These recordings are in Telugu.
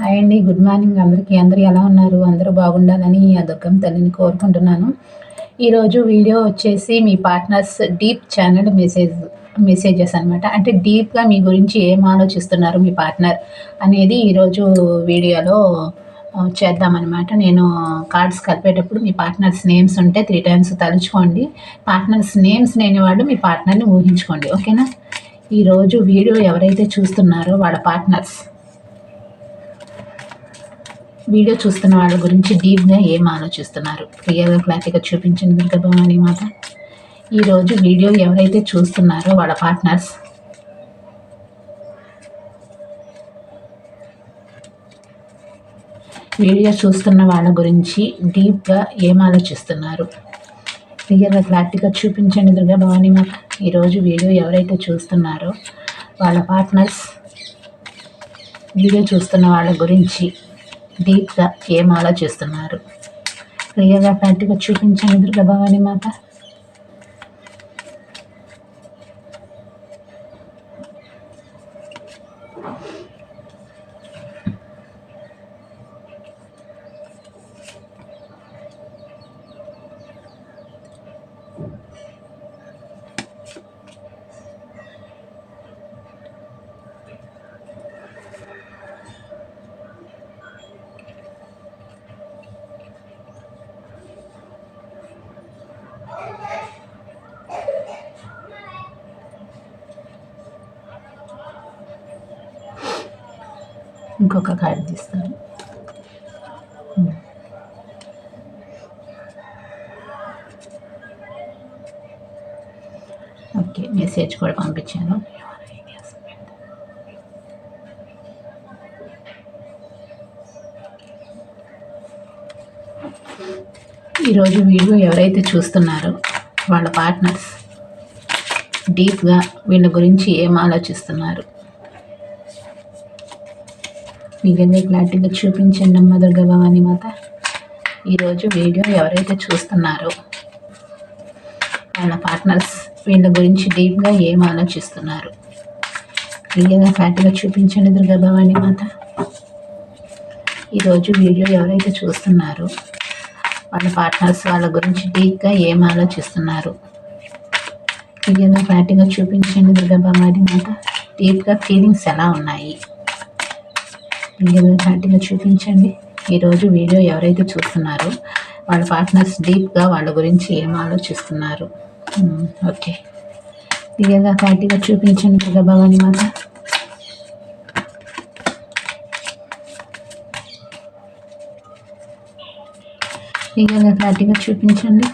హాయ్ అండి గుడ్ మార్నింగ్ అందరికీ. అందరూ ఎలా ఉన్నారు? అందరూ బాగుండాలని ఆ దుర్గం తల్లిని కోరుకుంటున్నాను. ఈరోజు వీడియో వచ్చేసి మీ partners deep channel message messages అనమాట అంటే డీప్గా మీ గురించి ఏం ఆలోచిస్తున్నారు మీ పార్ట్నర్ అనేది ఈరోజు వీడియోలో చేద్దామన్నమాట. నేను కార్డ్స్ కలిపేటప్పుడు మీ పార్ట్నర్స్ నేమ్స్ ఉంటే త్రీ టైమ్స్ తలుచుకోండి. పార్ట్నర్స్ నేమ్స్ లేని వాళ్ళు మీ పార్ట్నర్ని ఊహించుకోండి ఓకేనా? ఈరోజు వీడియో ఎవరైతే చూస్తున్నారో వాళ్ళ పార్ట్నర్స్. వీడియో చూస్తున్న వాళ్ళ గురించి డీప్గా ఏం ఆలోచిస్తున్నారు? క్లియర్గా క్లారిటీగా చూపించండి దుర్గభవాని మాత. ఈరోజు వీడియో ఎవరైతే చూస్తున్నారో వాళ్ళ పార్ట్నర్స్. వీడియో చూస్తున్న వాళ్ళ గురించి డీప్గా ఏం ఆలోచిస్తున్నారు? క్లియర్గా క్లారిటీగా చూపించండి దుర్గా భవాని ఈరోజు వీడియో ఎవరైతే చూస్తున్నారో వాళ్ళ పార్ట్నర్స్. వీడియో చూస్తున్న వాళ్ళ గురించి డీప్గా ఏం ఆలోచిస్తున్నారు? క్లియర్గా క్లారిటీగా చూపించండి దుర్గా భవాని మాత. ఇంకొక కాయ తీస్తాను. ఓకే మెసేజ్ కూడా పంపించాను. ఈరోజు వీడియో ఎవరైతే చూస్తున్నారో వాళ్ళ పార్ట్నర్స్ డీప్గా వీళ్ళ గురించి ఏం ఆలోచిస్తున్నారు? మిగిలిన క్లారిటీగా చూపించండి అమ్మ దుర్గా మాత? ఈరోజు వీడియో ఎవరైతే చూస్తున్నారో వాళ్ళ పార్ట్నర్స్ వీళ్ళ గురించి డీప్గా ఏం ఆలోచిస్తున్నారు? క్లియర్గా క్లారిటీగా చూపించండి దుర్గా మాత. ఈరోజు వీడియో ఎవరైతే చూస్తున్నారో వాళ్ళ పార్ట్నర్స్ వాళ్ళ గురించి డీప్గా ఏం ఆలోచిస్తున్నారు? క్లియర్గా క్లారిటీగా చూపించండి దుర్గా మాత. డీప్గా ఫీలింగ్స్ ఎలా ఉన్నాయి? క్లియర్గా క్లారిటీగా చూపించండి. ఈరోజు వీడియో ఎవరైతే చూస్తున్నారో వాళ్ళ పార్ట్నర్స్ డీప్గా వాళ్ళ గురించి ఏం ఆలోచిస్తున్నారు? ఓకే. క్లియర్గా క్లారిటీగా చూపించండి కదా భవాని మాత. క్లియర్గా క్లారిటీగా చూపించండి.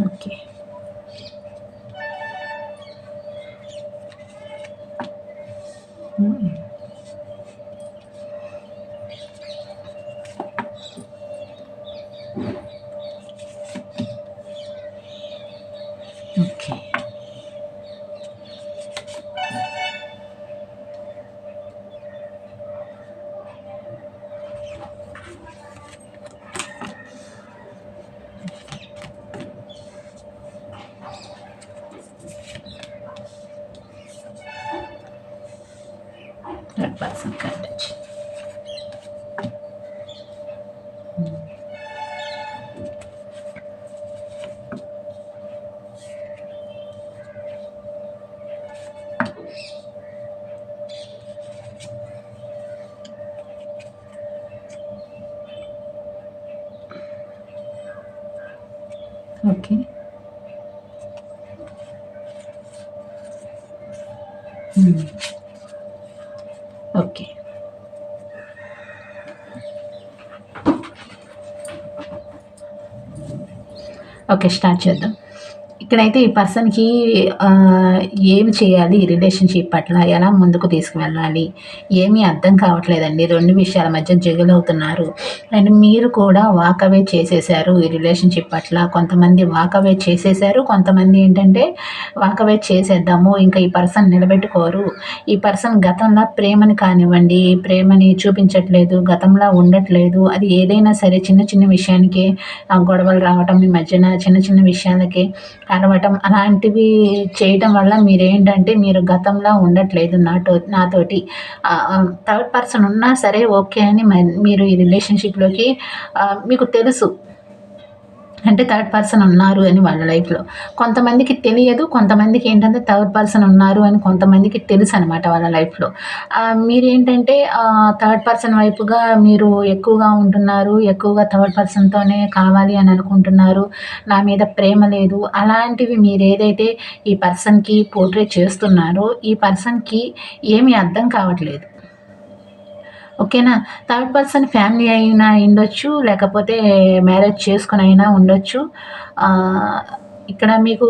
Okay okay hmm. Okay okay start చేద్దాం ఇక్కడైతే ఈ పర్సన్‌కి ఏం చేయాలి ఈ రిలేషన్‌షిప్ పట్ల, ఎలా ముందుకు తీసుకువెళ్ళాలి, ఏమీ అర్థం కావట్లేదండి. రెండు విషయాల మధ్య జగులవుతున్నారు. అండ్ మీరు కూడా వాక్ అవే చేసేసారు ఈ రిలేషన్‌షిప్ పట్ల. కొంతమంది వాక్ అవే చేసేసారు. కొంతమంది ఏంటంటే వాక్ అవే చేసేద్దాము, ఇంకా ఈ పర్సన్ నిలబెట్టుకోరు. ఈ పర్సన్ గతంలో ప్రేమని కానివ్వండి, ప్రేమని చూపించట్లేదు, గతంలో ఉండట్లేదు. అది ఏదైనా సరే చిన్న చిన్న విషయానికి గొడవలు రావటం, ఈ మధ్యన చిన్న చిన్న విషయాలకే అరవటం అలాంటివి చేయటం వల్ల మీరేంటంటే మీరు గతంలా ఉండట్లేదు నాతో నాతోటి. థర్డ్ పర్సన్ ఉన్నా సరే ఓకే అని మీరు ఈ రిలేషన్‌షిప్‌లోకి మీకు తెలుసు. అంటే థర్డ్ పర్సన్ ఉన్నారు అని వాళ్ళ లైఫ్‌లో. కొంతమందికి తెలియదు. కొంతమందికి ఏంటంటే థర్డ్ పర్సన్ ఉన్నారు అని కొంతమందికి తెలుసు అనమాట వాళ్ళ లైఫ్‌లో. మీరేంటంటే థర్డ్ పర్సన్ వైపుగా మీరు ఎక్కువగా ఉంటున్నారు. ఎక్కువగా థర్డ్ పర్సన్‌తోనే కావాలి అని అనుకుంటున్నారు. నా మీద ప్రేమ లేదు. అలాంటివి మీరు ఏదైతే ఈ పర్సన్‌కి పోర్ట్రేట్ చేస్తున్నారో ఈ పర్సన్‌కి ఏమీ అర్థం కావట్లేదు. ఓకేనా? థర్డ్ పర్సన్ ఫ్యామిలీ అయినా ఉండొచ్చు లేకపోతే మ్యారేజ్ చేసుకుని అయినా ఉండొచ్చు. ఇక్కడ మీకు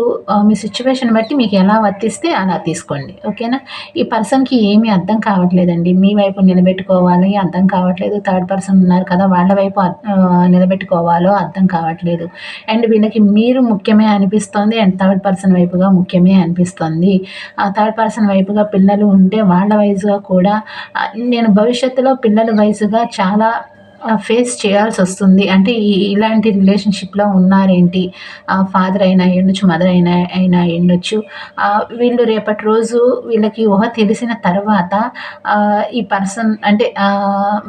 మీ సిచ్యువేషన్ బట్టి మీకు ఎలా వర్తిస్తే అలా తీసుకోండి. ఓకేనా? ఈ పర్సన్కి ఏమీ అర్థం కావట్లేదండి. మీ వైపు నిలబెట్టుకోవాలి అర్థం కావట్లేదు. థర్డ్ పర్సన్ ఉన్నారు కదా వాళ్ళ వైపు నిలబెట్టుకోవాలో అర్థం కావట్లేదు. అండ్ వీళ్ళకి మీరు ముఖ్యమే అనిపిస్తుంది అండ్ థర్డ్ పర్సన్ వైపుగా ముఖ్యమే అనిపిస్తుంది. ఆ థర్డ్ పర్సన్ వైపుగా పిల్లలు ఉంటే వాళ్ళ వయసుగా కూడా నేను భవిష్యత్తులో పిల్లల వయసుగా చాలా ఫేస్ చేయాల్సి వస్తుంది. అంటే ఈ ఇలాంటి రిలేషన్షిప్లో ఉన్నారేంటి? ఫాదర్ అయినా అయ్యుండొచ్చు మదర్ అయినా అయినా అయ్యుండొచ్చు వీళ్ళు రేపటి రోజు వీళ్ళకి ఊహ తెలిసిన తర్వాత ఈ పర్సన్ అంటే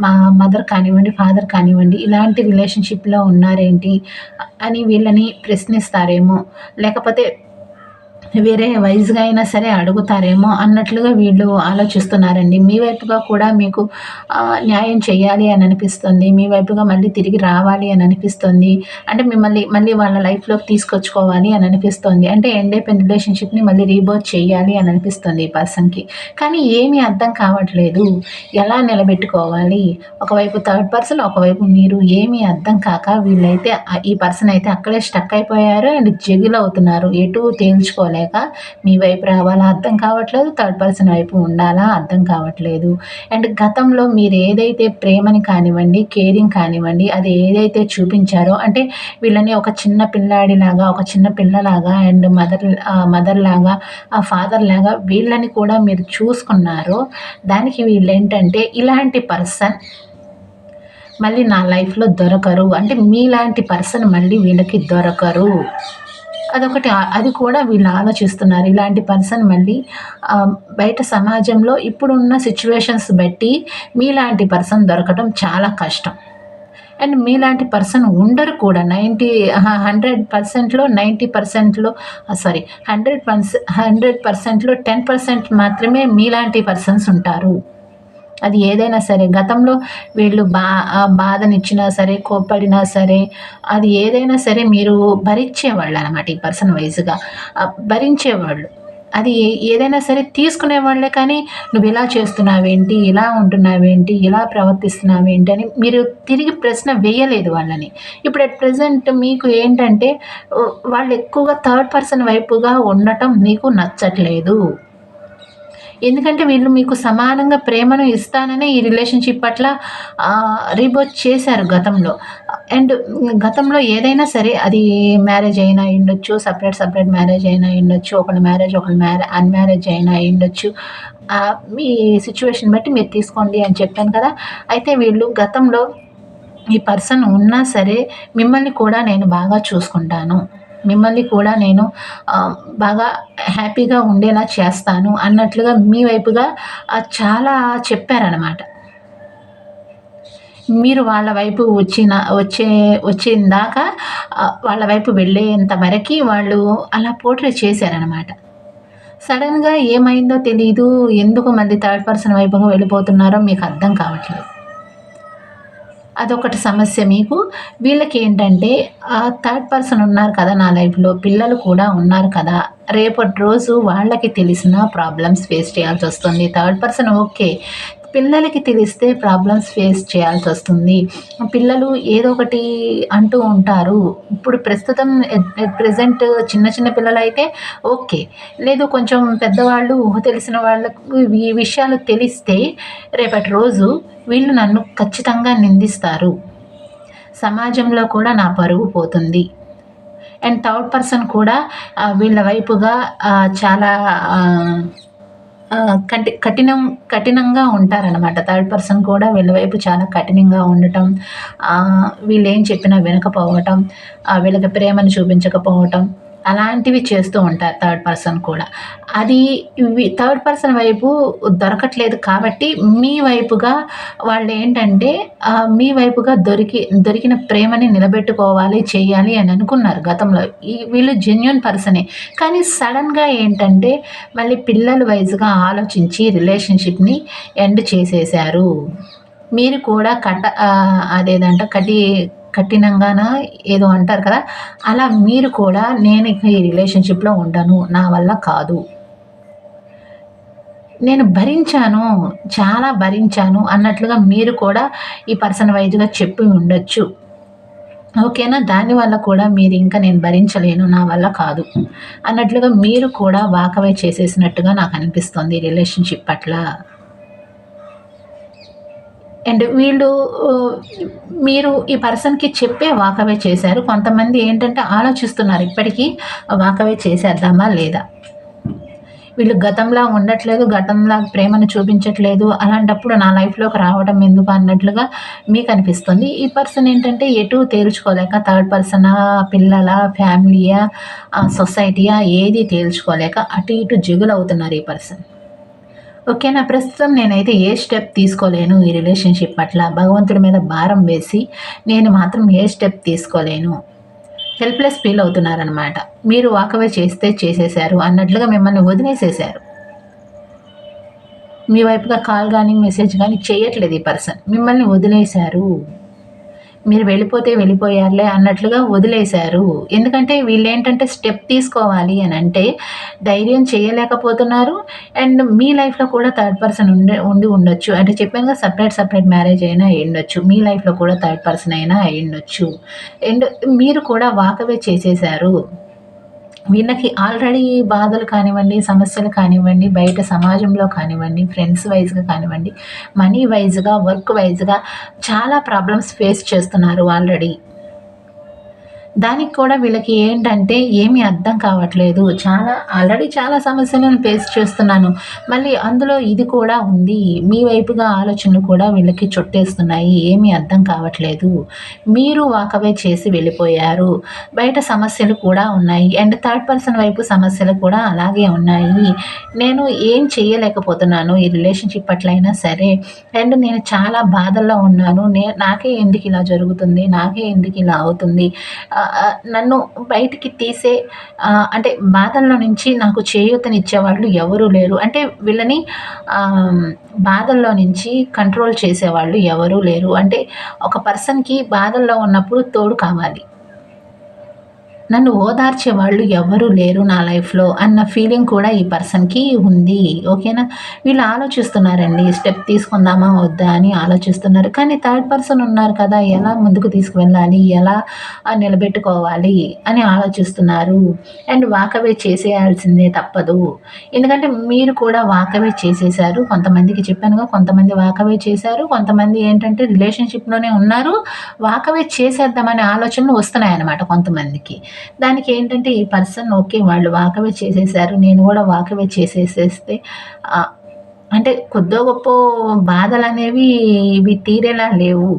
మా మదర్ కానివ్వండి ఫాదర్ కానివ్వండి ఇలాంటి రిలేషన్షిప్లో ఉన్నారేంటి అని వీళ్ళని ప్రశ్నిస్తారేమో. లేకపోతే వేరే వైజ్గా అయినా సరే అడుగుతారేమో అన్నట్లుగా వీళ్ళు ఆలోచిస్తున్నారండి. మీ వైపుగా కూడా మీకు న్యాయం చేయాలి అని అనిపిస్తుంది. మీ వైపుగా మళ్ళీ తిరిగి రావాలి అని అనిపిస్తుంది. అంటే మిమ్మల్ని మళ్ళీ వాళ్ళ లైఫ్లోకి తీసుకొచ్చుకోవాలి అని అనిపిస్తుంది. అంటే ఎండ్ అయిపోయిన రిలేషన్షిప్ని మళ్ళీ రీబోత్ చేయాలి అని అనిపిస్తుంది ఈ పర్సన్కి కానీ ఏమీ అర్థం కావట్లేదు. ఎలా నిలబెట్టుకోవాలి? ఒకవైపు థర్డ్ పర్సన్ ఒకవైపు మీరు. ఏమీ అర్థం కాక వీళ్ళైతే ఈ పర్సన్ అయితే అక్కడే స్టక్ అయిపోయారు అండ్ జగిల్ అవుతున్నారు. ఎటు తేల్చుకోలేదు లేక మీ వైపు రావాలా? అర్థం కావట్లేదు. థర్డ్ పర్సన్ వైపు ఉండాలా? అర్థం కావట్లేదు. అండ్ గతంలో మీరు ఏదైతే ప్రేమని కానివ్వండి కేరింగ్ కానివ్వండి అది ఏదైతే చూపించారో అంటే వీళ్ళని ఒక చిన్న పిల్లాడిలాగా ఒక చిన్న పిల్లలాగా అండ్ మదర్ మదర్ లాగా ఆ ఫాదర్ లాగా వీళ్ళని కూడా మీరు చూసుకున్నారో దానికి వీళ్ళు ఏంటంటే ఇలాంటి పర్సన్ మళ్ళీ నా లైఫ్లో దొరకరు. అంటే మీలాంటి పర్సన్ మళ్ళీ వీళ్ళకి దొరకరు. అదొకటి. అది కూడా వీళ్ళు ఆలోచిస్తున్నారు. ఇలాంటి పర్సన్ మళ్ళీ బయట సమాజంలో ఇప్పుడున్న సిచ్యువేషన్స్ బట్టి మీలాంటి పర్సన్ దొరకడం చాలా కష్టం. అండ్ మీలాంటి పర్సన్ ఉండరు కూడా. నైంటీ హండ్రెడ్ పర్సెంట్లో నైంటీ పర్సెంట్లో సారీ హండ్రెడ్ పర్సెంట్ హండ్రెడ్ పర్సెంట్లో టెన్ పర్సెంట్ మాత్రమే మీలాంటి పర్సన్స్ ఉంటారు. అది ఏదైనా సరే గతంలో వీళ్ళు బా బాధనిచ్చినా సరే కోప్పడినా సరే అది ఏదైనా సరే మీరు భరించేవాళ్ళు అనమాట ఈ పర్సన్ వైజ్గా. భరించేవాళ్ళు. అది ఏదైనా సరే తీసుకునేవాళ్ళే కానీ నువ్వు ఇలా చేస్తున్నావేంటి ఇలా ఉంటున్నావేంటి ఇలా ప్రవర్తిస్తున్నావేంటి అని మీరు తిరిగి ప్రశ్న వేయలేదు వాళ్ళని. ఇప్పుడు అట్ ప్రజెంట్ మీకు ఏంటంటే వాళ్ళు ఎక్కువగా థర్డ్ పర్సన్ వైపుగా ఉండటం మీకు నచ్చట్లేదు. ఎందుకంటే వీళ్ళు మీకు సమానంగా ప్రేమను ఇస్తానని ఈ రిలేషన్షిప్ పట్ల రీబోత్ చేశారు గతంలో. అండ్ గతంలో ఏదైనా సరే అది మ్యారేజ్ అయినా ఉండొచ్చు సపరేట్ సపరేట్ మ్యారేజ్ అయినా ఉండొచ్చు ఒకళ్ళ మ్యారేజ్ ఒకళ్ళ మ్యారే అన్మ్యారేజ్ అయినా ఉండొచ్చు మీ సిచ్యువేషన్ బట్టి మీరు తీసుకోండి అని చెప్పాను కదా. అయితే వీళ్ళు గతంలో ఈ పర్సన్ ఉన్నా సరే మిమ్మల్ని కూడా నేను బాగా చూసుకుంటాను. మిమ్మల్ని కూడా నేను బాగా హ్యాపీగా ఉండేలా చేస్తాను అన్నట్లుగా మీ వైపుగా చాలా చెప్పారనమాట మీరు వాళ్ళ వైపు వచ్చిన వచ్చే వచ్చిందాక వాళ్ళ వైపు వెళ్ళేంత వరకు వాళ్ళు అలా పోర్ట్రేట్ చేశారనమాట సడన్గా ఏమైందో తెలియదు ఎందుకు మళ్ళీ థర్డ్ పర్సన్ వైపుగా వెళ్ళిపోతున్నారో మీకు అర్థం కావట్లేదు. అదొకటి సమస్య మీకు. వీళ్ళకి ఏంటంటే థర్డ్ పర్సన్ ఉన్నారు కదా నా లైఫ్లో పిల్లలు కూడా ఉన్నారు కదా రేపటి రోజు వాళ్ళకి తెలిసిన ప్రాబ్లమ్స్ ఫేస్ చేయాల్సి వస్తుంది. థర్డ్ పర్సన్ ఓకే పిల్లలకి తెలిస్తే ప్రాబ్లమ్స్ ఫేస్ చేయాల్సి వస్తుంది. పిల్లలు ఏదో ఒకటి అంటూ ఉంటారు. ఇప్పుడు ప్రస్తుతం ప్రజెంట్ చిన్న చిన్న పిల్లలు అయితే ఓకే. లేదు కొంచెం పెద్దవాళ్ళు ఊహ తెలిసిన వాళ్ళకు ఈ విషయాలు తెలిస్తే రేపటి రోజు వీళ్ళు నన్ను ఖచ్చితంగా నిందిస్తారు. సమాజంలో కూడా నా పరువు పోతుంది. అండ్ థర్డ్ పర్సన్ కూడా వీళ్ళ వైపుగా చాలా కఠి కఠినం కఠినంగా ఉంటారనమాట థర్డ్ పర్సన్ కూడా వీళ్ళ వైపు చాలా కఠినంగా ఉండటం వీళ్ళు ఏం చెప్పినా వినకపోవటం వీళ్ళకి ప్రేమను చూపించకపోవటం అలాంటివి చేస్తూ ఉంటారు థర్డ్ పర్సన్ కూడా. అది థర్డ్ పర్సన్ వైపు దొరకట్లేదు కాబట్టి మీ వైపుగా వాళ్ళు ఏంటంటే మీ వైపుగా దొరికి దొరికిన ప్రేమని నిలబెట్టుకోవాలి చేయాలి అని అనుకున్నారు గతంలో. ఈ వీళ్ళు జెన్యున్ పర్సనే కానీ సడన్గా ఏంటంటే మళ్ళీ పిల్లల వైజ్గా ఆలోచించి రిలేషన్షిప్ని ఎండ్ చేసేసారు మీరు కూడా కట అదేదంట కటి కఠినంగాన ఏదో అంటారు కదా అలా మీరు కూడా నేను ఇక ఈ రిలేషన్షిప్లో ఉండను నా వల్ల కాదు. నేను భరించాను చాలా భరించాను అన్నట్లుగా మీరు కూడా ఈ పర్సన్ వైజ్గా చెప్పి ఉండొచ్చు. ఓకేనా? దానివల్ల కూడా మీరు ఇంకా నేను భరించలేను నా వల్ల కాదు అన్నట్లుగా మీరు కూడా వాకవే చేసేసినట్టుగా నాకు అనిపిస్తుంది రిలేషన్షిప్ పట్ల. అండ్ వీళ్ళు మీరు ఈ పర్సన్కి చెప్పే వాకవే చేశారు. కొంతమంది ఏంటంటే ఆలోచిస్తున్నారు ఇప్పటికీ వాకవే చేసేద్దామా లేదా? వీళ్ళు గతంలా ఉండట్లేదు గతంలా ప్రేమను చూపించట్లేదు అలాంటప్పుడు నా లైఫ్లోకి రావడం ఎందుకు అన్నట్లుగా మీకు అనిపిస్తుంది. ఈ పర్సన్ ఏంటంటే ఎటు తేల్చుకోలేక థర్డ్ పర్సనా పిల్లల ఫ్యామిలీయా సొసైటీయా ఏది తేల్చుకోలేక అటు ఇటు జిగులవుతున్నారు ఈ పర్సన్. ఓకేనా? ప్రస్తుతం నేనైతే ఏ స్టెప్ తీసుకోలేను ఈ రిలేషన్షిప్ పట్ల. భగవంతుడి మీద భారం వేసి నేను మాత్రం ఏ స్టెప్ తీసుకోలేను. హెల్ప్లెస్ ఫీల్ అవుతున్నారనమాట మీరు వాకవే చేస్తే చేసేశారు అన్నట్లుగా మిమ్మల్ని వదిలేసేశారు. మీ వైపుగా కాల్ కానీ మెసేజ్ కానీ చేయట్లేదు ఈ పర్సన్. మిమ్మల్ని వదిలేశారు. మీరు వెళ్ళిపోతే వెళ్ళిపోయారులే అన్నట్లుగా వదిలేశారు. ఎందుకంటే వీళ్ళు ఏంటంటే స్టెప్ తీసుకోవాలి అని అంటే ధైర్యం చేయలేకపోతున్నారు. అండ్ మీ లైఫ్లో కూడా థర్డ్ పర్సన్ ఉండే ఉండి ఉండొచ్చు. అంటే చెప్పాను సపరేట్ సపరేట్ మ్యారేజ్ అయినా ఉండొచ్చు మీ లైఫ్లో కూడా థర్డ్ పర్సన్ అయినా ఉండొచ్చు అండ్ మీరు కూడా వాకవే చేసేసారు వీళ్ళకి ఆల్రెడీ బాధలు కానివ్వండి సమస్యలు కానివ్వండి బయట సమాజంలో కానివ్వండి ఫ్రెండ్స్ వైజ్గా కానివ్వండి మనీ వైజ్గా వర్క్ వైజ్గా చాలా ప్రాబ్లమ్స్ ఫేస్ చేస్తున్నారు ఆల్రెడీ దానికి కూడా వీళ్ళకి ఏంటంటే ఏమీ అర్థం కావట్లేదు. చాలా ఆల్రెడీ చాలా సమస్యలను ఫేస్ చేస్తున్నాను. మళ్ళీ అందులో ఇది కూడా ఉంది. మీ వైపుగా ఆలోచనలు కూడా వీళ్ళకి చుట్టేస్తున్నాయి. ఏమీ అర్థం కావట్లేదు. మీరు వాకవే చేసి వెళ్ళిపోయారు. బయట సమస్యలు కూడా ఉన్నాయి. అండ్ థర్డ్ పర్సన్ వైపు సమస్యలు కూడా అలాగే ఉన్నాయి. నేను ఏం చేయలేకపోతున్నాను ఈ రిలేషన్షిప్ పట్లయినా సరే. అండ్ నేను చాలా బాధల్లో ఉన్నాను. నే నాకే ఎందుకు ఇలా జరుగుతుంది? నాకే ఎందుకు ఇలా అవుతుంది? నన్ను బయటికి తీసే అంటే బాధల్లో నుంచి నాకు చేయూతనిచ్చేవాళ్ళు ఎవరూ లేరు. అంటే వీళ్ళని బాధల్లో నుంచి కంట్రోల్ చేసేవాళ్ళు ఎవరూ లేరు. అంటే ఒక పర్సన్కి బాధల్లో ఉన్నప్పుడు తోడు కావాలి. నన్ను ఓదార్చే వాళ్ళు ఎవరూ లేరు నా లైఫ్లో అన్న ఫీలింగ్ కూడా ఈ పర్సన్కి ఉంది ఓకేనా? వీళ్ళు ఆలోచిస్తున్నారండి స్టెప్ తీసుకుందామా వద్దా అని ఆలోచిస్తున్నారు. కానీ థర్డ్ పర్సన్ ఉన్నారు కదా ఎలా ముందుకు తీసుకువెళ్ళాలి ఎలా నిలబెట్టుకోవాలి అని ఆలోచిస్తున్నారు. అండ్ వాకవే చేసేయాల్సిందే తప్పదు. ఎందుకంటే మీరు కూడా వాకవే చేసేసారు కొంతమందికి చెప్పానుగా కొంతమంది వాకవే చేశారు. కొంతమంది ఏంటంటే రిలేషన్షిప్లోనే ఉన్నారు. వాకవే చేసేద్దామనే ఆలోచనలు వస్తున్నాయన్నమాట కొంతమందికి. దానికి ఏంటంటే ఈ పర్సన్ ఓకే వాళ్ళు వాకవే చేసేసారు నేను కూడా వాకవే చేసేసేస్తే అంటే కొద్దో గొప్ప బాధలు అనేవి ఇవి తీరేలా లేవు.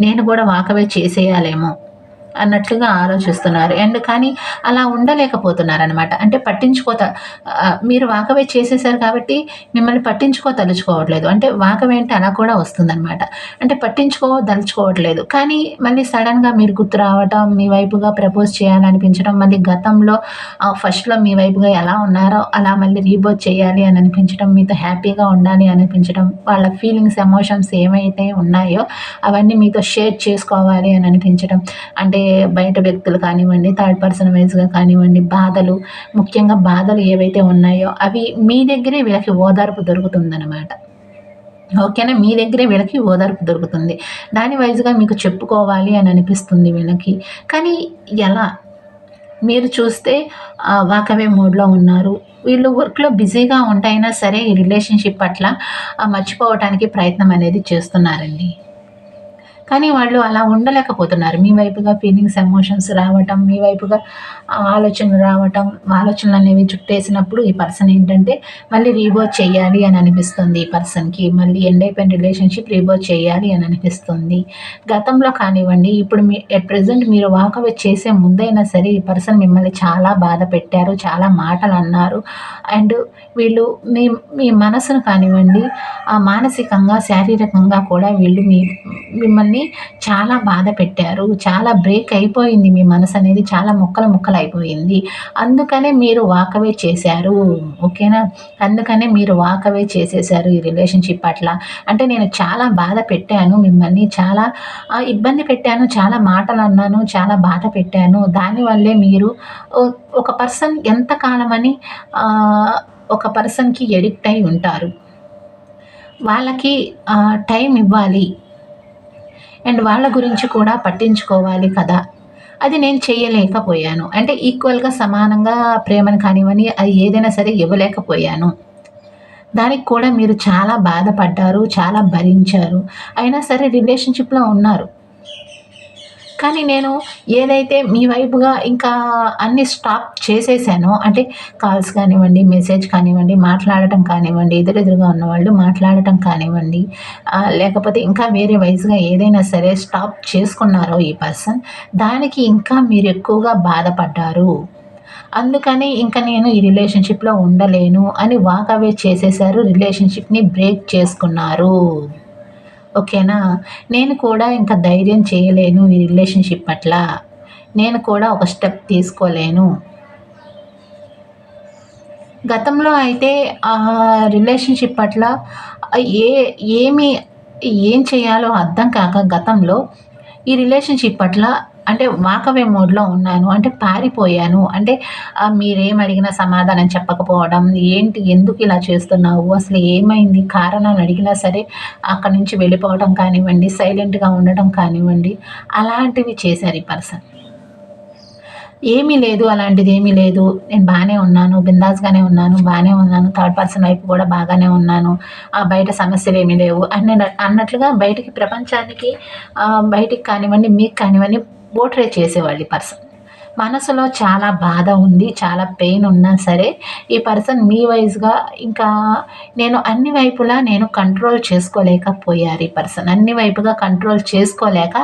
నేను కూడా వాకవే చేసేయాలేమో. అన్నట్లుగా ఆలోచిస్తున్నారు. అండ్ కానీ అలా ఉండలేకపోతున్నారు అనమాట అంటే పట్టించుకోత మీరు వాకవే చేసేసారు కాబట్టి మిమ్మల్ని పట్టించుకో తలుచుకోవట్లేదు. అంటే వాకవేంటి అలా కూడా వస్తుందన్నమాట. అంటే పట్టించుకో తలుచుకోవట్లేదు. కానీ మళ్ళీ సడన్గా మీరు గుర్తు రావటం మీ వైపుగా ప్రపోజ్ చేయాలనిపించడం మళ్ళీ గతంలో ఫస్ట్లో మీ వైపుగా ఎలా ఉన్నారో అలా మళ్ళీ రీబోత్ చేయాలి అని అనిపించడం మీతో హ్యాపీగా ఉండాలి అనిపించడం వాళ్ళ ఫీలింగ్స్ ఎమోషన్స్ ఏమైతే ఉన్నాయో అవన్నీ మీతో షేర్ చేసుకోవాలి అని అనిపించడం అంటే బయట వ్యక్తులు కానివ్వండి థర్డ్ పర్సన్ వైజ్గా కానివ్వండి బాధలు ముఖ్యంగా బాధలు ఏవైతే ఉన్నాయో అవి మీ దగ్గరే వీళ్ళకి ఓదార్పు దొరుకుతుందన్నమాట. ఓకేనా? మీ దగ్గరే వీళ్ళకి ఓదార్పు దొరుకుతుంది. దాని వైజ్గా మీకు చెప్పుకోవాలి అని అనిపిస్తుంది వీళ్ళకి. కానీ ఎలా? మీరు చూస్తే వాకవే మూడ్లో ఉన్నారు. వీళ్ళు వర్క్లో బిజీగా ఉంటాయినా సరే ఈ రిలేషన్షిప్ పట్ల మర్చిపోవటానికి ప్రయత్నం అనేది చేస్తున్నారండి. కానీ వాళ్ళు అలా ఉండలేకపోతున్నారు. మీ వైపుగా ఫీలింగ్స్ ఎమోషన్స్ రావటం మీ వైపుగా ఆలోచనలు రావటం ఆలోచనలు అనేవి చుట్టేసినప్పుడు ఈ పర్సన్ ఏంటంటే మళ్ళీ రీబోర్ చేయాలి అని అనిపిస్తుంది ఈ పర్సన్కి మళ్ళీ ఎండ్ అయిపోయిన రిలేషన్షిప్ రీబోర్ చేయాలి అని అనిపిస్తుంది. గతంలో కానివ్వండి ఇప్పుడు మీ అట్ ప్రజెంట్ మీరు వాకవే చేసే ముందైనా సరే ఈ పర్సన్ మిమ్మల్ని చాలా బాధ పెట్టారు చాలా మాటలు అన్నారు. అండ్ వీళ్ళు మీ మీ మనసును కానివ్వండి మానసికంగా శారీరకంగా కూడా వీళ్ళు మీ మిమ్మల్ని చాలా బాధ పెట్టారు. చాలా బ్రేక్ అయిపోయింది. మీ మనసు అనేది చాలా ముక్కలు ముక్కలు అయిపోయింది. అందుకనే మీరు వాకవే చేశారు. ఓకేనా అందుకనే మీరు వాకవే చేసేసారు ఈ రిలేషన్షిప్ పట్ల. అంటే నేను చాలా బాధ పెట్టాను. మిమ్మల్ని చాలా ఇబ్బంది పెట్టాను. చాలా మాటలు అన్నాను. చాలా బాధ పెట్టాను. దానివల్లే మీరు ఒక పర్సన్ ఎంతకాలమని ఒక పర్సన్కి ఎడిక్ట్ అయి ఉంటారు. వాళ్ళకి టైం ఇవ్వాలి. అండ్ వాళ్ళ గురించి కూడా పట్టించుకోవాలి కదా. అది నేను చేయలేకపోయాను. అంటే ఈక్వల్గా సమానంగా ప్రేమను కానివ్వని అది ఏదైనా సరే ఇవ్వలేకపోయాను. దానికి కూడా మీరు చాలా బాధపడ్డారు చాలా భరించారు. అయినా సరే రిలేషన్షిప్లో ఉన్నారు. కానీ నేను ఏదైతే మీ వైపుగా ఇంకా అన్ని స్టాప్ చేసేసానో అంటే కాల్స్ కానివ్వండి మెసేజ్ కానివ్వండి మాట్లాడటం కానివ్వండి ఎదురెదురుగా ఉన్నవాళ్ళు మాట్లాడటం కానివ్వండి లేకపోతే ఇంకా వేరే వయసుగా ఏదైనా సరే స్టాప్ చేసుకున్నారో ఈ పర్సన్ దానికి ఇంకా మీరు ఎక్కువగా బాధపడ్డారు. అందుకని ఇంకా నేను ఈ రిలేషన్షిప్లో ఉండలేను అని వాక్ అవే చేసేసారు రిలేషన్షిప్ని బ్రేక్ చేసుకున్నారు. ఓకేనా? నేను కూడా ఇంకా ధైర్యం చేయలేను ఈ రిలేషన్షిప్ పట్ల. నేను కూడా ఒక స్టెప్ తీసుకోలేను. గతంలో అయితే ఆ రిలేషన్షిప్ పట్ల ఏ ఏమి ఏం చేయాలో అర్థం కాక గతంలో ఈ రిలేషన్షిప్ పట్ల అంటే వాకవే మోడ్లో ఉన్నాను అంటే పారిపోయాను. అంటే మీరేం అడిగినా సమాధానం చెప్పకపోవడం ఏంటి ఎందుకు ఇలా చేస్తున్నావు అసలు ఏమైంది కారణాలు అడిగినా సరే అక్కడి నుంచి వెళ్ళిపోవడం కానివ్వండి సైలెంట్గా ఉండడం కానివ్వండి అలాంటివి చేశారు ఈ పర్సన్. ఏమీ లేదు అలాంటిది ఏమీ లేదు. నేను బాగానే ఉన్నాను బిందాస్గానే ఉన్నాను బాగానే ఉన్నాను థర్డ్ పర్సన్ వైపు కూడా బాగానే ఉన్నాను బయట సమస్యలు ఏమీ లేవు. అని అన్నట్లుగా బయటికి ప్రపంచానికి బయటికి కానివ్వండి మీకు కానివ్వండి పోర్ట్రే చేసేవాళ్ళు ఈ పర్సన్ మనసులో చాలా బాధ ఉంది చాలా పెయిన్ ఉన్నా సరే ఈ పర్సన్ మీ వైజ్గా ఇంకా నేను అన్ని వైపులా నేను కంట్రోల్ చేసుకోలేకపోయారు ఈ పర్సన్ అన్ని వైపుగా కంట్రోల్ చేసుకోలేక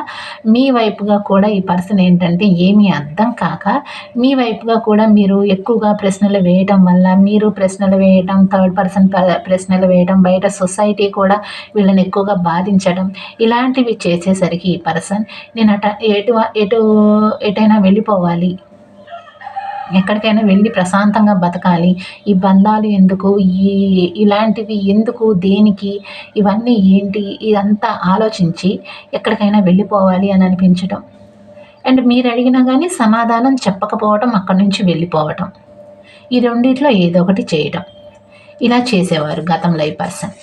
మీ వైపుగా కూడా ఈ పర్సన్ ఏంటంటే ఏమీ అర్థం కాక మీ వైపుగా కూడా మీరు ఎక్కువగా ప్రశ్నలు వేయటం వల్ల మీరు ప్రశ్నలు వేయటం థర్డ్ పర్సన్ ప్రశ్నలు వేయటం బయట సొసైటీ కూడా వీళ్ళని ఎక్కువగా బాధించడం ఇలాంటివి చేసేసరికి ఈ పర్సన్ నేను అట ఎటు ఎటు ఎటైనా వెళ్ళిపోవాలి ఎక్కడికైనా వెళ్ళి ప్రశాంతంగా బతకాలి ఈ బంధాలు ఎందుకు? ఈ ఇలాంటివి ఎందుకు? దేనికి? ఇవన్నీ ఏంటి? ఇదంతా ఆలోచించి ఎక్కడికైనా వెళ్ళిపోవాలి అని అనిపించడం అండ్ మీరు అడిగినా కానీ సమాధానం చెప్పకపోవటం అక్కడి నుంచి వెళ్ళిపోవటం. ఈ రెండిట్లో ఏదో ఒకటి చేయటం. ఇలా చేసేవారు గతంలో ఈ పర్సన్.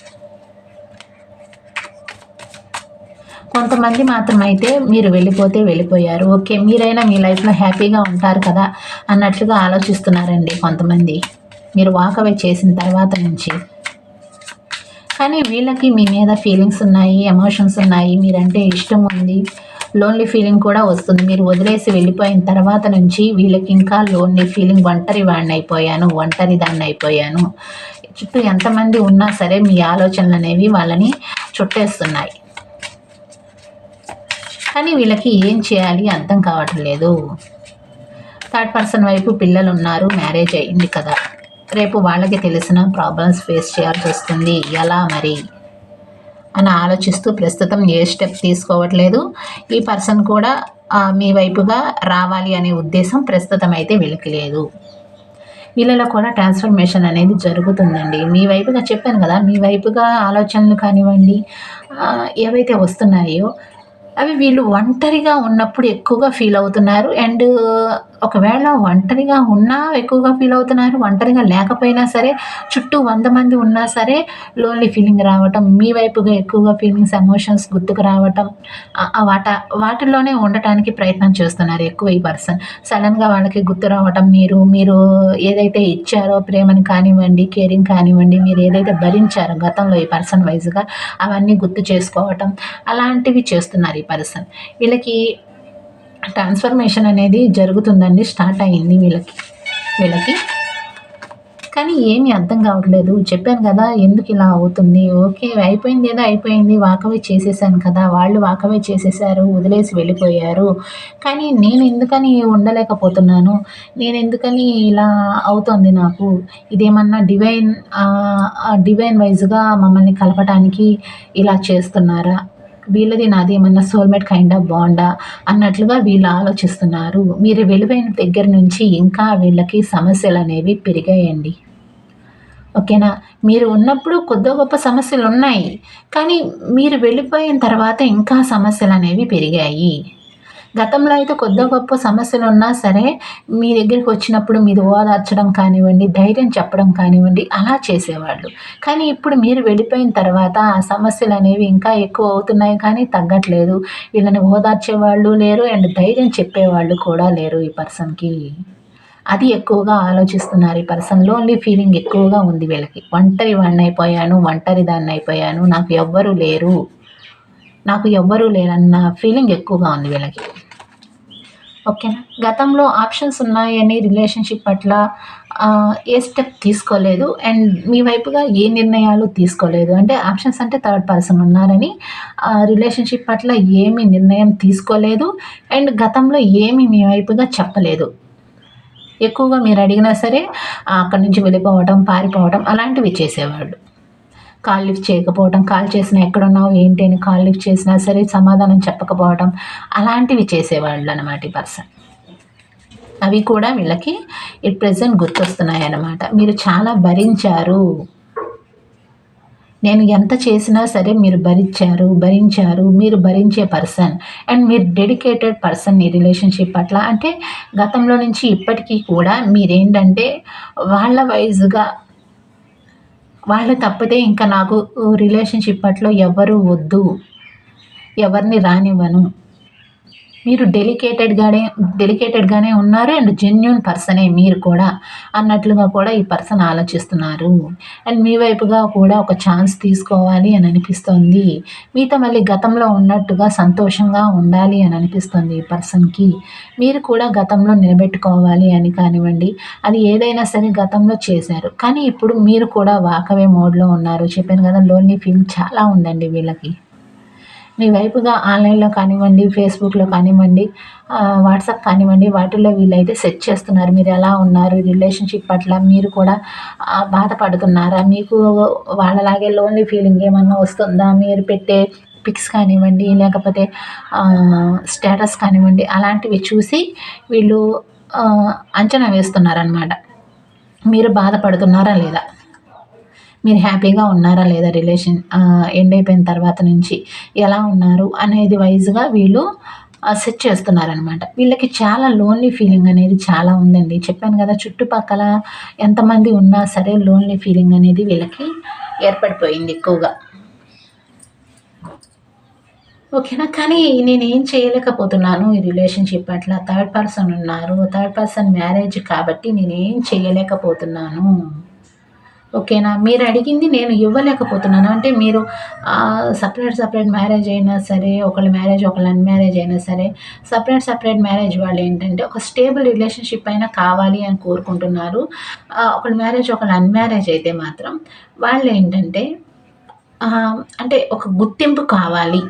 కొంతమంది మాత్రం అయితే మీరు వెళ్ళిపోతే వెళ్ళిపోయారు. ఓకే మీరైనా మీ లైఫ్లో హ్యాపీగా ఉంటారు కదా అన్నట్లుగా ఆలోచిస్తున్నారండి కొంతమంది. మీరు వాకవే చేసిన తర్వాత నుంచి. కానీ వీళ్ళకి మీ మీద ఫీలింగ్స్ ఉన్నాయి ఎమోషన్స్ ఉన్నాయి మీరంటే ఇష్టం ఉంది. లోన్లీ ఫీలింగ్ కూడా వస్తుంది. మీరు వదిలేసి వెళ్ళిపోయిన తర్వాత నుంచి వీళ్ళకి ఇంకా లోన్లీ ఫీలింగ్ ఒంటరి వాడిని అయిపోయాను ఒంటరి దాన్ని అయిపోయాను చుట్టూ ఎంతమంది ఉన్నా సరే మీ ఆలోచనలు అనేవి వాళ్ళని చుట్టేస్తున్నాయి. కానీ వీళ్ళకి ఏం చేయాలి అర్థం కావటం లేదు. థర్డ్ పర్సన్ వైపు పిల్లలు ఉన్నారు మ్యారేజ్ అయింది కదా. రేపు వాళ్ళకి తెలిసిన ప్రాబ్లమ్స్ ఫేస్ చేయాల్సి వస్తుంది. ఎలా మరి? అని ఆలోచిస్తూ ప్రస్తుతం ఏ స్టెప్ తీసుకోవట్లేదు. ఈ పర్సన్ కూడా మీ వైపుగా రావాలి అనే ఉద్దేశం ప్రస్తుతం అయితే వీళ్ళకి లేదు. వీళ్ళలో కూడా ట్రాన్స్ఫర్మేషన్ అనేది జరుగుతుందండి. మీ వైపుగా చెప్పాను కదా మీ వైపుగా ఆలోచనలు కానివ్వండి ఏవైతే వస్తున్నాయో అవి వీళ్ళు ఒంటరిగా ఉన్నప్పుడు ఎక్కువగా ఫీల్ అవుతున్నారు. అండ్ ఒకవేళ ఒంటరిగా ఉన్నా ఎక్కువగా ఫీల్ అవుతున్నారు ఒంటరిగా లేకపోయినా సరే చుట్టూ వంద మంది ఉన్నా సరే లోన్లీ ఫీలింగ్ రావటం మీ వైపుగా ఎక్కువగా ఫీలింగ్స్ ఎమోషన్స్ గుర్తుకు రావటం వాట వాటిల్లోనే ఉండటానికి ప్రయత్నం చేస్తున్నారు ఎక్కువ ఈ పర్సన్ సడన్గా వాళ్ళకి గుర్తు రావటం మీరు మీరు ఏదైతే ఇచ్చారో ప్రేమని కానివ్వండి కేరింగ్ కానివ్వండి మీరు ఏదైతే భరించారో గతంలో ఈ పర్సన్ వైజ్గా అవన్నీ గుర్తు చేసుకోవటం అలాంటివి చేస్తున్నారు ఈ పర్సన్ వీళ్ళకి ట్రాన్స్ఫర్మేషన్ అనేది జరుగుతుందండి స్టార్ట్ అయ్యింది వీళ్ళకి. వీళ్ళకి. కానీ ఏమీ అర్థం కావట్లేదు. చెప్పాను కదా ఎందుకు ఇలా అవుతుంది? ఓకే అయిపోయింది ఏదో అయిపోయింది. వాకవే చేసేసాను కదా. వాళ్ళు వాకవే చేసేసారు. వదిలేసి వెళ్ళిపోయారు. కానీ నేను ఎందుకని ఉండలేకపోతున్నాను? నేను ఎందుకని ఇలా అవుతుంది నాకు? ఇదేమన్నా డివైన్ డివైన్ వైజ్గా మమ్మల్ని కలపటానికి ఇలా చేస్తున్నారా? వీళ్ళది నాది ఏమన్నా సోల్మేట్ కైండ్ ఆఫ్ బాండా అన్నట్లుగా వీళ్ళు ఆలోచిస్తున్నారు. మీరు వెళ్ళిపోయిన దగ్గర నుంచి ఇంకా వీళ్ళకి సమస్యలు అనేవి పెరిగాయండి. ఓకేనా? మీరు ఉన్నప్పుడు కొద్ది గొప్ప సమస్యలు ఉన్నాయి కానీ మీరు వెళ్ళిపోయిన తర్వాత ఇంకా సమస్యలు అనేవి పెరిగాయి. గతంలో అయితే కొద్ది గొప్ప సమస్యలు ఉన్నా సరే మీ దగ్గరికి వచ్చినప్పుడు మీరు ఓదార్చడం కానివ్వండి ధైర్యం చెప్పడం కానివ్వండి అలా చేసేవాళ్ళు. కానీ ఇప్పుడు మీరు వెళ్ళిపోయిన తర్వాత ఆ సమస్యలు అనేవి ఇంకా ఎక్కువ అవుతున్నాయి కానీ తగ్గట్లేదు. వీళ్ళని ఓదార్చేవాళ్ళు లేరు అండ్ ధైర్యం చెప్పేవాళ్ళు కూడా లేరు ఈ పర్సన్కి. అది ఎక్కువగా ఆలోచిస్తున్నారు ఈ పర్సన్. లోన్లీ ఫీలింగ్ ఎక్కువగా ఉంది వీళ్ళకి. ఒంటరి వాడిని అయిపోయాను ఒంటరి దాన్ని అయిపోయాను నాకు ఎవ్వరూ లేరు. నాకు ఎవ్వరూ లేరన్న ఫీలింగ్ ఎక్కువగా ఉంది వీళ్ళకి. ఓకేనా గతంలో ఆప్షన్స్ ఉన్నాయని రిలేషన్షిప్ పట్ల ఏ స్టెప్ తీసుకోలేదు. అండ్ మీ వైపుగా ఏ నిర్ణయాలు తీసుకోలేదు? అంటే ఆప్షన్స్ అంటే థర్డ్ పర్సన్ ఉన్నారని రిలేషన్షిప్ పట్ల ఏమి నిర్ణయం తీసుకోలేదు. అండ్ గతంలో ఏమి మీ వైపుగా చెప్పలేదు. ఎక్కువగా మీరు అడిగినా సరే అక్కడి నుంచి వెళ్ళిపోవడం పారిపోవడం అలాంటివి చేసేవాళ్ళు. కాల్ లిఫ్ట్ చేయకపోవడం కాల్ చేసినా ఎక్కడున్నావు ఏంటి అని కాల్ లిఫ్ట్ చేసినా సరే సమాధానం చెప్పకపోవడం అలాంటివి చేసేవాళ్ళు అనమాట ఈ పర్సన్. అవి కూడా వీళ్ళకి ఇట్ ప్రజెంట్ గుర్తొస్తున్నాయి అన్నమాట మీరు చాలా భరించారు. నేను ఎంత చేసినా సరే మీరు భరించారు భరించారు మీరు భరించే పర్సన్. అండ్ మీరు డెడికేటెడ్ పర్సన్ ఈ రిలేషన్షిప్ పట్ల. అంటే గతంలో నుంచి ఇప్పటికీ కూడా మీరేంటంటే వాళ్ళ వైజ్గా వాళ్ళు తప్పితే ఇంకా నాకు రిలేషన్షిప్ పట్ల ఎవరు వద్దు. ఎవరిని రానివ్వను. మీరు డెలికేటెడ్గానే డెలికేటెడ్గానే ఉన్నారు అండ్ జెన్యున్ పర్సనే మీరు కూడా అన్నట్లుగా కూడా ఈ పర్సన్ ఆలోచిస్తున్నారు. అండ్ మీ వైపుగా కూడా ఒక ఛాన్స్ తీసుకోవాలి అని అనిపిస్తుంది. మీతో మళ్ళీ గతంలో ఉన్నట్టుగా సంతోషంగా ఉండాలి అని అనిపిస్తుంది ఈ పర్సన్కి మీరు కూడా గతంలో నిలబెట్టుకోవాలి అని కానివ్వండి అది ఏదైనా సరే గతంలో చేశారు. కానీ ఇప్పుడు మీరు కూడా వాకవే మోడ్లో ఉన్నారు. చెప్పాను కదా లోన్లీ ఫీలింగ్ చాలా ఉందండి వీళ్ళకి. మీ వైపుగా ఆన్లైన్లో కానివ్వండి ఫేస్బుక్లో కానివ్వండి వాట్సాప్ కానివ్వండి వాటిల్లో వీళ్ళైతే సెట్ చేస్తున్నారు. మీరు ఎలా ఉన్నారు? రిలేషన్షిప్ పట్ల మీరు కూడా బాధపడుతున్నారా? మీకు వాళ్ళలాగే లోన్లీ ఫీలింగ్ ఏమన్నా వస్తుందా? మీరు పెట్టే పిక్స్ కానివ్వండి లేకపోతే స్టేటస్ కానివ్వండి అలాంటివి చూసి వీళ్ళు అంచనా వేస్తున్నారనమాట మీరు బాధపడుతున్నారా లేదా? మీరు హ్యాపీగా ఉన్నారా లేదా రిలేషన్ ఎండ్ అయిపోయిన తర్వాత నుంచి ఎలా ఉన్నారు అనేది వైజ్గా వీళ్ళు సెట్ చేస్తున్నారనమాట వీళ్ళకి చాలా లోన్లీ ఫీలింగ్ అనేది చాలా ఉందండి. చెప్పాను కదా చుట్టుపక్కల ఎంతమంది ఉన్నా సరే లోన్లీ ఫీలింగ్ అనేది వీళ్ళకి ఏర్పడిపోయింది ఎక్కువగా. ఓకేనా? కానీ నేను ఏం చేయలేకపోతున్నాను ఈ రిలేషన్షిప్ అట్లా థర్డ్ పర్సన్ ఉన్నారు. థర్డ్ పర్సన్ మ్యారేజ్ కాబట్టి నేను ఏం చేయలేకపోతున్నాను. ఓకేనా? మీరు అడిగింది నేను ఇవ్వలేకపోతున్నాను. అంటే మీరు సపరేట్ సపరేట్ మ్యారేజ్ అయినా సరే ఒకళ్ళ మ్యారేజ్ ఒకళ్ళ అన్మ్యారేజ్ అయినా సరే సపరేట్ సపరేట్ మ్యారేజ్ వాళ్ళు ఏంటంటే ఒక స్టేబుల్ రిలేషన్షిప్ అయినా కావాలి అని కోరుకుంటున్నారు. ఒకళ్ళ మ్యారేజ్ ఒకళ్ళ అన్మ్యారేజ్ అయితే మాత్రం వాళ్ళు ఏంటంటే అంటే ఒక గుర్తింపు కావాలి.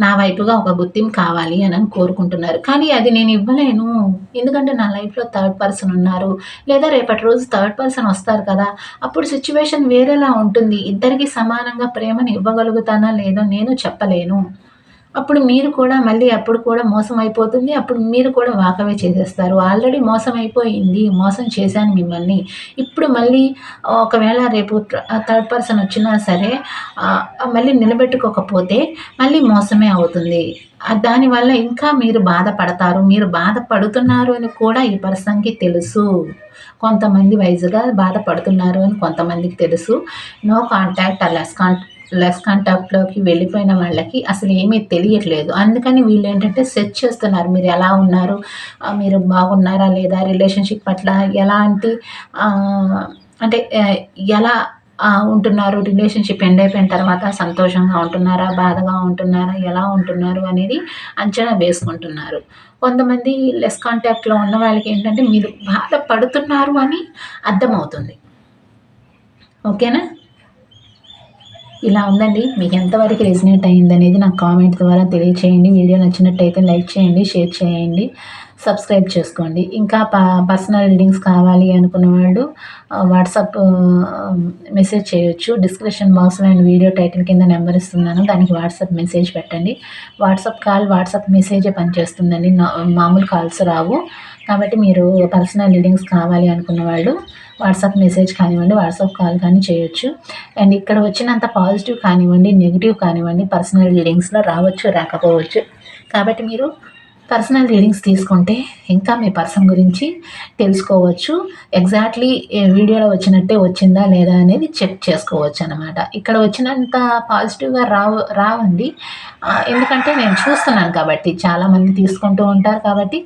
నా వైపుగా ఒక గుర్తింపు కావాలి అని అని కోరుకుంటున్నారు. కానీ అది నేను ఇవ్వలేను. ఎందుకంటే నా లైఫ్లో థర్డ్ పర్సన్ ఉన్నారు. లేదా రేపటి రోజు థర్డ్ పర్సన్ వస్తారు కదా. అప్పుడు సిచ్యువేషన్ వేరేలా ఉంటుంది. ఇద్దరికి సమానంగా ప్రేమను ఇవ్వగలుగుతానా లేదో నేను చెప్పలేను. అప్పుడు మీరు కూడా మళ్ళీ అప్పుడు కూడా మోసం అయిపోతుంది అప్పుడు మీరు కూడా వాకవే చేసేస్తారు. ఆల్రెడీ మోసం అయిపోయింది మోసం చేశాను మిమ్మల్ని. ఇప్పుడు మళ్ళీ ఒకవేళ రేపు థర్డ్ పర్సన్ వచ్చినా సరే మళ్ళీ నిలబెట్టుకోకపోతే మళ్ళీ మోసమే అవుతుంది. దానివల్ల ఇంకా మీరు బాధపడతారు. మీరు బాధపడుతున్నారు అని కూడా ఈ పర్సన్కి తెలుసు. కొంతమంది వైజ్గా బాధపడుతున్నారు అని కొంతమందికి తెలుసు. No contact less contact less కాంటాక్ట్లోకి వెళ్ళిపోయిన వాళ్ళకి అసలు ఏమీ తెలియట్లేదు. అందుకని వీళ్ళు ఏంటంటే సెర్చ్ చేస్తున్నారు. మీరు ఎలా ఉన్నారు? మీరు బాగున్నారా లేదా? రిలేషన్షిప్ పట్ల ఎలాంటి అంటే ఎలా ఉంటున్నారు? రిలేషన్షిప్ ఎండ్ అయిపోయిన తర్వాత సంతోషంగా ఉంటున్నారా? బాధగా ఉంటున్నారా? ఎలా ఉంటున్నారు? అనేది అంచనా వేసుకుంటున్నారు. కొంతమంది లెస్ కాంటాక్ట్లో ఉన్న వాళ్ళకి ఏంటంటే మీరు బాధపడుతున్నారు అని అర్థమవుతుంది. ఓకేనా? ఇలా ఉందండి. మీకు ఎంతవరకు రెసినేట్ అయ్యింది అనేది నాకు కామెంట్ ద్వారా తెలియచేయండి. వీడియో నచ్చినట్టయితే లైక్ చేయండి షేర్ చేయండి సబ్స్క్రైబ్ చేసుకోండి. ఇంకా ప పర్సనల్ రీడింగ్స్ కావాలి అనుకున్న వాళ్ళు వాట్సాప్ మెసేజ్ చేయొచ్చు. డిస్క్రిప్షన్ బాక్స్లో అండ్ వీడియో టైటిల్ కింద నెంబర్ ఇస్తున్నాను. దానికి వాట్సాప్ మెసేజ్ పెట్టండి. వాట్సాప్ కాల్ వాట్సాప్ మెసేజే పనిచేస్తుందండి. మామూలు కాల్స్ రావు. కాబట్టి మీరు పర్సనల్ రీడింగ్స్ కావాలి అనుకున్న వాళ్ళు వాట్సాప్ మెసేజ్ కానివ్వండి వాట్సాప్ కాల్ కానీ చేయొచ్చు. అండ్ ఇక్కడ వచ్చినంత పాజిటివ్ కానివ్వండి నెగిటివ్ కానివ్వండి పర్సనల్ రీడింగ్స్లో రావచ్చు రాకపోవచ్చు. కాబట్టి మీరు పర్సనల్ రీడింగ్స్ తీసుకుంటే ఇంకా మీ పర్సన్ గురించి తెలుసుకోవచ్చు. ఎగ్జాక్ట్లీ వీడియోలో వచ్చినట్టే వచ్చిందా లేదా అనేది చెక్ చేసుకోవచ్చు అనమాట ఇక్కడ వచ్చినంత పాజిటివ్గా రావు రావండి. ఎందుకంటే నేను చూస్తున్నాను కాబట్టి చాలామంది తీసుకుంటూ ఉంటారు కాబట్టి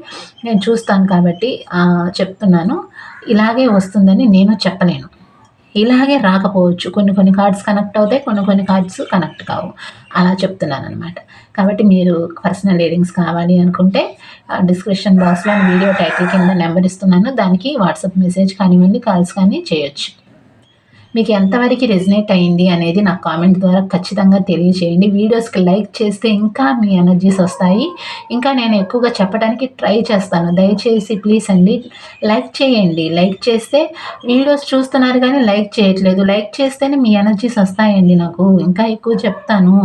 నేను చూస్తాను కాబట్టి చెప్తున్నాను. ఇలాగే వస్తుందని నేను చెప్పలేను. ఇలాగే రాకపోవచ్చు. కొన్ని కొన్ని కార్డ్స్ కనెక్ట్ అవుతాయి కొన్ని కొన్ని కార్డ్స్ కనెక్ట్ కావు. అలా చెప్తున్నాను అనమాట కాబట్టి మీరు పర్సనల్ రీడింగ్స్ కావాలి అనుకుంటే డిస్క్రిప్షన్ బాక్స్లో వీడియో టైటిల్ కింద నెంబర్ ఇస్తున్నాను. దానికి వాట్సాప్ మెసేజ్ కానివ్వండి కాల్స్ కానీ చేయొచ్చు. మీకు ఎంతవరకు రెజినేట్ అయింది అనేది నా కామెంట్ ద్వారా ఖచ్చితంగా తెలియజేయండి వీడియోస్కి లైక్ చేస్తే ఇంకా మీ ఎనర్జీస్ వస్తాయి. ఇంకా నేను ఎక్కువగా చెప్పడానికి ట్రై చేస్తాను. దయచేసి ప్లీజ్ అండి లైక్ చేయండి. లైక్ చేస్తే వీడియోస్ చూస్తున్నారు కానీ లైక్ చేయట్లేదు. లైక్ చేస్తేనే మీ ఎనర్జీస్ వస్తాయండి నాకు. ఇంకా ఎక్కువ చెప్తాను.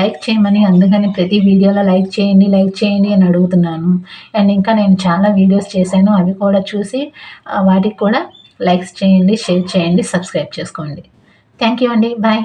లైక్ చేయమని అందుకని ప్రతి వీడియోలో లైక్ చేయండి లైక్ చేయండి అని అడుగుతున్నాను. అండ్ ఇంకా నేను చాలా వీడియోస్ చేశాను. అవి కూడా చూసి వాటికి కూడా లైక్స్ చేయండి షేర్ చేయండి సబ్స్క్రైబ్ చేసుకోండి. థ్యాంక్ యూ అండి బాయ్.